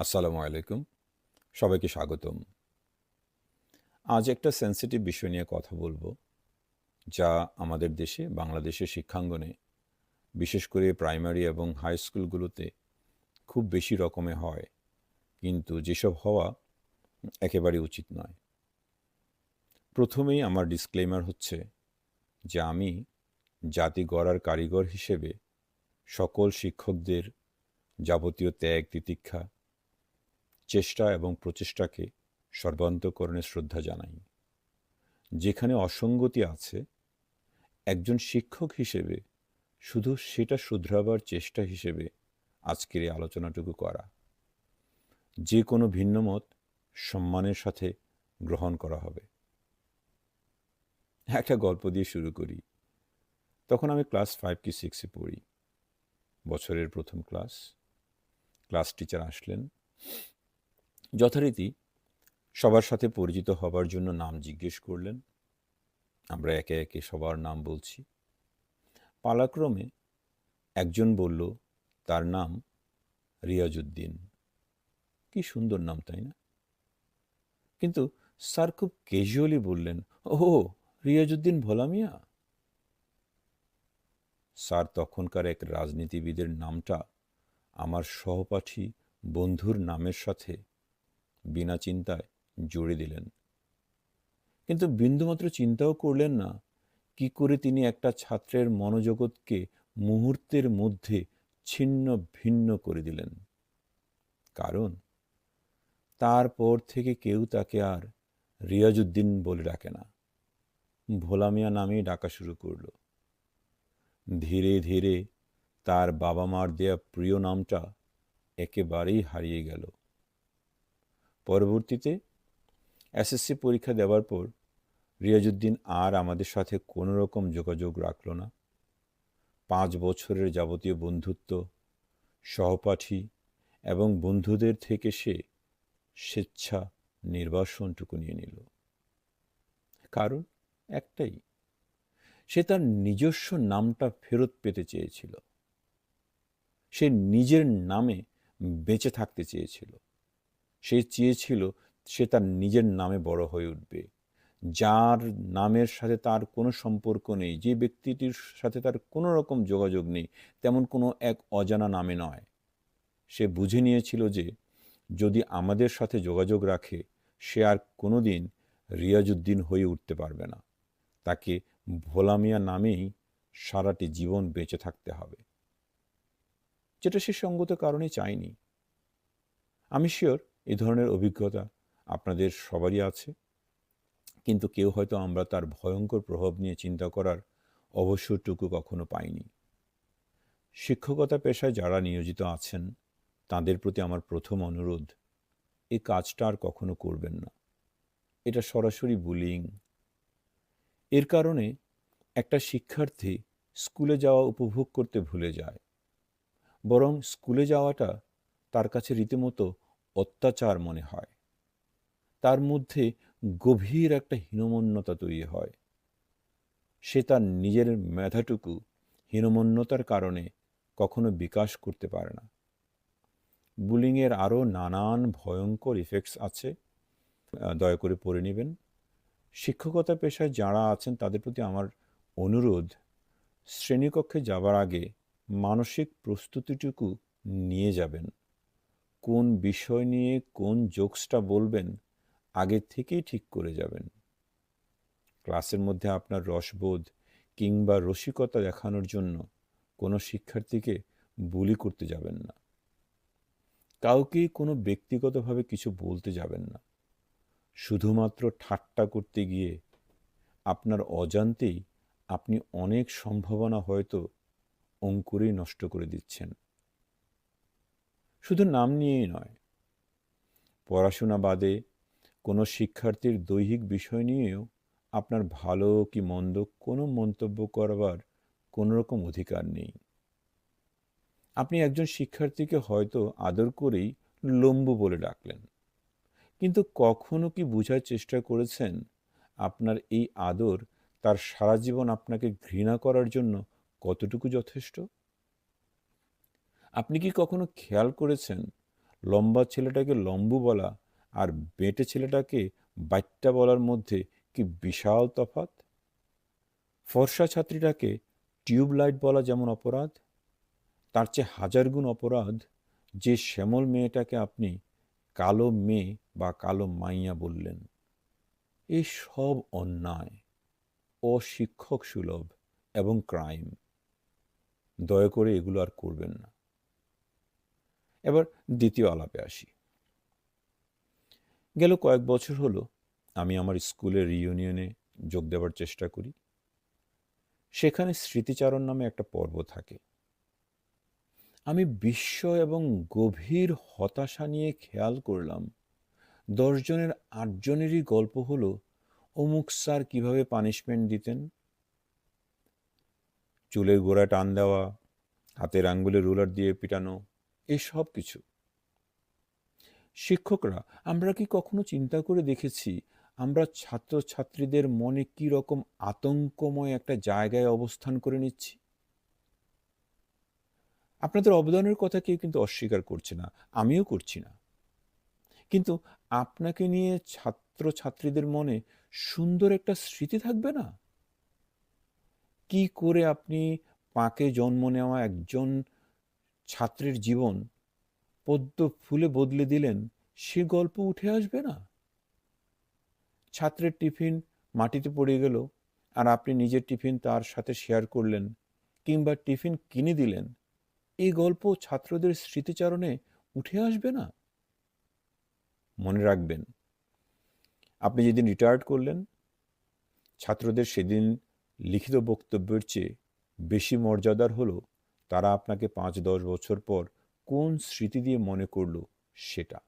আসসালামু আলাইকুম। সবাইকে স্বাগতম। আজ একটা সেন্সিটিভ বিষয় নিয়ে কথা বলব, যা আমাদের দেশে, বাংলাদেশের শিক্ষাঙ্গনে, বিশেষ করে প্রাইমারি এবং হাই স্কুলগুলোতে খুব বেশি রকমে হয়। কিন্তু যেসব হওয়া একেবারে উচিত নয়। প্রথমেই আমার ডিসক্লেমার হচ্ছে যে আমি জাতি গড়ার কারিগর হিসেবে সকল শিক্ষকদের যাবতীয় ত্যাগ তিতিক্ষা চেষ্টা এবং প্রচেষ্টাকে সর্বান্তকরণে শ্রদ্ধা জানাই। যেখানে অসঙ্গতি আছে, একজন শিক্ষক হিসেবে শুধু সেটা শুধরাবার চেষ্টা হিসেবে আজকের এই আলোচনাটুকু করা। যে কোনো ভিন্নমত সম্মানের সাথে গ্রহণ করা হবে। একটা গল্প দিয়ে শুরু করি। তখন আমি ক্লাস ফাইভ কি সিক্সে পড়ি। বছরের প্রথম ক্লাস। ক্লাস টিচার আসলেন। যথারীতি সবার সাথে পরিচিত হবার জন্য নাম জিজ্ঞেস করলেন। আমরা একে একে সবার নাম বলছি। পালাক্রমে একজন বলল, তার নাম রিয়াজুদ্দিন কি সুন্দর নাম, তাই না? কিন্তু স্যার খুব ক্যাজুয়ালি বললেন ও রিয়াজুদ্দিন ভোলা মিয়া স্যার তখনকার এক রাজনীতিবিদের নামটা আমার সহপাঠী বন্ধুর নামের সাথে বিনা চিন্তায় জুড়ে দিলেন। কিন্তু বিন্দুমাত্র চিন্তাও করলেন না, কি করে তিনি একটা ছাত্রের মনোজগৎকে মুহূর্তের মধ্যে ছিন্ন ভিন্ন করে দিলেন। কারণ তারপর থেকে কেউ তাকে আর রিয়াজুদ্দিন বলে ডাকে না। ভোলামিয়া নামেই ডাকা শুরু করল। ধীরে ধীরে তার বাবা মার দেয়া প্রিয় নামটা একেবারেই হারিয়ে গেল। পরবর্তীতে এসএসসি পরীক্ষা দেওয়ার পর রিয়াজুদ্দিন আর আমাদের সাথে কোনো রকম যোগাযোগ রাখল না। পাঁচ বছরের যাবতীয় বন্ধুত্ব, সহপাঠী এবং বন্ধুদের থেকে সে স্বেচ্ছা নির্বাসনটুকু নিয়ে নিল। কারণ একটাই, সে তার নিজস্ব নামটা ফেরত পেতে চেয়েছিল। সে নিজের নামে বেঁচে থাকতে চেয়েছিল। সে চেয়েছিল সে তার নিজের নামে বড় হয়ে উঠবে। যার নামের সাথে তার কোনো সম্পর্ক নেই, যে ব্যক্তিটির সাথে তার কোনো রকম যোগাযোগ নেই, তেমন কোনো এক অজানা নামে নয়। সে বুঝে নিয়েছিল যে যদি আমাদের সাথে যোগাযোগ রাখে, সে আর কোনো দিন রিয়াজুদ্দিন হয়ে উঠতে পারবে না। তাকে ভোলামিয়া নামেই সারাটি জীবন বেঁচে থাকতে হবে। যেটা সে সঙ্গত কারণে চায়নি। আমি শিওর এই ধরনের অভিজ্ঞতা আপনাদের সবারই আছে। কিন্তু কেউ হয়তো আমরা তার ভয়ঙ্কর প্রভাব নিয়ে চিন্তা করার অবসরটুকু কখনো পাইনি। শিক্ষকতা পেশায় যারা নিয়োজিত আছেন, তাদের প্রতি আমার প্রথম অনুরোধ এই কাজটা আর কখনো করবেন না। এটা সরাসরি বুলিং। এর কারণে একটা শিক্ষার্থী স্কুলে যাওয়া উপভোগ করতে ভুলে যায়। বরং স্কুলে যাওয়াটা তার কাছে রীতিমতো অত্যাচার মনে হয়। তার মধ্যে গভীর একটা হীনমন্যতা তৈরি হয়। সে তার নিজের মেধাটুকু হীনমন্যতার কারণে কখনো বিকাশ করতে পারে না। বুলিংয়ের আরও নানান ভয়ঙ্কর ইফেক্টস আছে। দয়া করে পড়ে নেবেন। শিক্ষকতা পেশায় যারা আছেন, তাদের প্রতি আমার অনুরোধ, শ্রেণীকক্ষে যাবার আগে মানসিক প্রস্তুতিটুকু নিয়ে যাবেন। কোন বিষয় নিয়ে কোন জোকসটা বলবেন, আগে থেকেই ঠিক করে যাবেন। ক্লাসের মধ্যে আপনার রসবোধ কিংবা রসিকতা দেখানোর জন্য কোনো শিক্ষার্থীকে বুলি করতে যাবেন না। কাউকেই কোনো ব্যক্তিগতভাবে কিছু বলতে যাবেন না। শুধুমাত্র ঠাট্টা করতে গিয়ে আপনার অজান্তেই আপনি অনেক সম্ভাবনা হয়তো অঙ্কুরেই নষ্ট করে দিচ্ছেন। শুধু নাম নিয়েই নয়, পড়াশোনা বাদে কোনো শিক্ষার্থীর দৈহিক বিষয় নিয়েও আপনার ভালো কি মন্দ কোনো মন্তব্য করবার কোনো রকম অধিকার নেই। আপনি একজন শিক্ষার্থীকে হয়তো আদর করেই লম্বু বলে ডাকলেন, কিন্তু কখনো কি বোঝার চেষ্টা করেছেন আপনার এই আদর তার সারা জীবন আপনাকে ঘৃণা করার জন্য কতটুকু যথেষ্ট? আপনি কি কখনো খেয়াল করেছেন লম্বা ছেলেটাকে লম্বু বলা আর বেঁটে ছেলেটাকে বাচ্চা বলার মধ্যে কি বিশাল তফাত ফর্সা ছাত্রীটাকে টিউবলাইট বলা যেমন অপরাধ, তার চেয়ে হাজার গুণ অপরাধ যে শ্যামল মেয়েটাকে আপনি কালো মেয়ে বা কালো মাইয়া বললেন। এই সব অন্যায়, অশিক্ষক সুলভ এবং ক্রাইম। দয়া করে এগুলো আর করবেন না। এবার দ্বিতীয় আলাপে আসি। গেল কয়েক বছর হলো, আমি আমার স্কুলের রিইউনিয়নে যোগ দেওয়ার চেষ্টা করি। সেখানে স্মৃতিচারণ নামে একটা পর্ব থাকে। আমি বিস্ময় এবং গভীর হতাশা নিয়ে খেয়াল করলাম দশজনের আটজনেরই গল্প হলো, অমুক স্যার কীভাবে পানিশমেন্ট দিতেন? চুলের গোড়া টান দেওয়া, হাতের আঙ্গুলে রুলার দিয়ে পিটানো এসব কিছু। শিক্ষকরা, আমরা কি কখনো চিন্তা করে দেখেছি, আমরা ছাত্রছাত্রীদের মনে কি রকম আতঙ্কময় একটা জায়গায় অবস্থান করে নিচ্ছি? আপনাদের অবদানের কথা কেউ কিন্তু অস্বীকার করছে না, আমিও করছি না। কিন্তু আপনাকে নিয়ে ছাত্রছাত্রীদের মনে সুন্দর একটা স্মৃতি থাকবে না? কি করে আপনি পাকে জন্ম নেওয়া একজন ছাত্রের জীবন পদ্ম ফুলে বদলে দিলেন, সে গল্প উঠে আসবে না? ছাত্রের টিফিন মাটিতে পড়ে গেল, আর আপনি নিজের টিফিন তার সাথে শেয়ার করলেন কিংবা টিফিন কিনে দিলেন। এই গল্প ছাত্রদের স্মৃতিচারণে উঠে আসবে না? মনে রাখবেন, আপনি যেদিন রিটায়ার্ড করলেন, ছাত্রদের সেদিন লিখিত বক্তব্যের চেয়ে বেশি মর্যাদার হলো তারা আপনাকে পাঁচ দশ বছর পর কোন স্মৃতি দিয়ে মনে করল সেটা?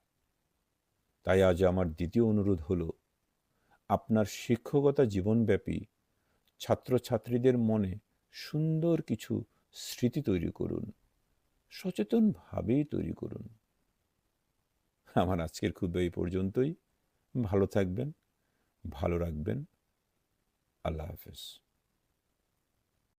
তাই আজ আমার দ্বিতীয় অনুরোধ হলো, আপনার শিক্ষকতা জীবনব্যাপী ছাত্রছাত্রীদের মনে সুন্দর কিছু স্মৃতি তৈরি করুন, সচেতনভাবেই তৈরি করুন। আমার আজকের ক্ষুদ্র এই পর্যন্তই। ভালো থাকবেন, ভালো রাখবেন। আল্লাহ হাফেজ।